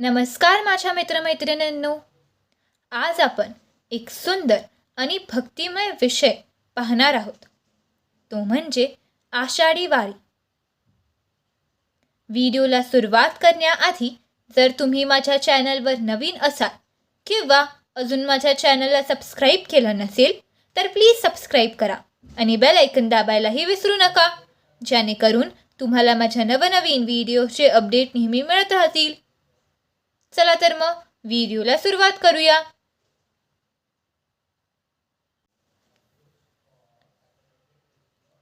नमस्कार माझ्या मित्रमैत्रिणींनो. आज आपण एक सुंदर आणि भक्तिमय विषय पाहणार आहोत. तो म्हणजे आषाढी वारी. व्हिडिओला सुरुवात करण्याआधी जर तुम्ही माझ्या चॅनलवर नवीन असाल किंवा अजून माझ्या चॅनलला सबस्क्राईब केलं नसेल तर प्लीज सबस्क्राईब करा आणि बेल ऐकन दाबायलाही विसरू नका जेणेकरून तुम्हाला माझ्या नवनवीन व्हिडिओचे अपडेट नेहमी मिळत राहतील. चला तर मग व्हिडिओला सुरुवात करूया.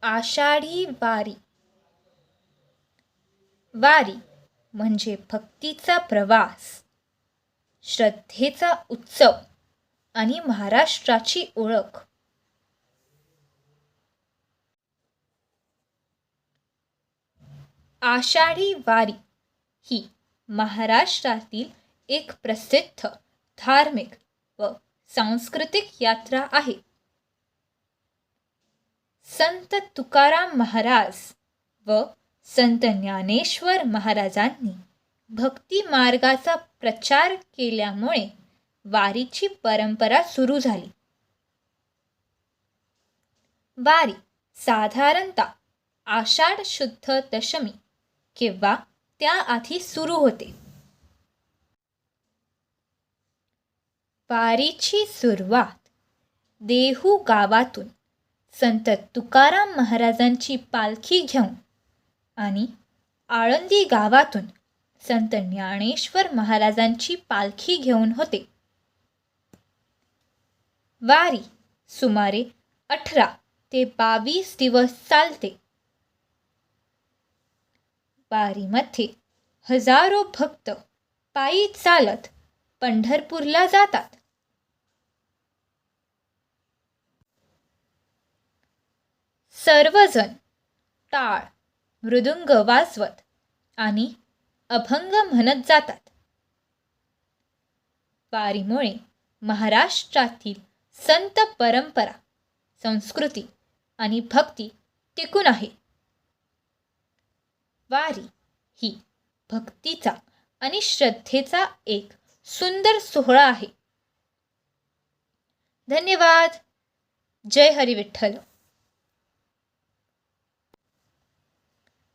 आषाढी वारी. वारी म्हणजे भक्तीचा प्रवास श्रद्धेचा उत्सव आणि महाराष्ट्राची ओळख. आषाढी वारी ही महाराष्ट्रातील एक प्रसिद्ध धार्मिक व सांस्कृतिक यात्रा आहे. संत तुकाराम महाराज व संत ज्ञानेश्वर महाराजांनी भक्ती मार्गाचा प्रचार केल्यामुळे वारीची परंपरा सुरू झाली. वारी साधारणतः आषाढ शुद्ध दशमी किंवा त्याआधी सुरू होते. वारीची सुरुवात. देहू गावातून संत तुकाराम महाराजांची पालखी घेऊन आणि आळंदी गावातून संत ज्ञानेश्वर महाराजांची पालखी घेऊन होते. वारी सुमारे अठरा ते बावीस दिवस चालते. वारीमध्ये हजारो भक्त पायी चालत पंढरपूरला जातात. सर्वजण टाळ मृदुंग वाजवत आणि अभंग म्हणत जातात. वारीमुळे महाराष्ट्रातील संत परंपरा संस्कृती आणि भक्ती टिकून आहे. वारी ही भक्तीचा आणि श्रद्धेचा एक सुंदर सोहळा आहे. धन्यवाद. जय हरी विठ्ठल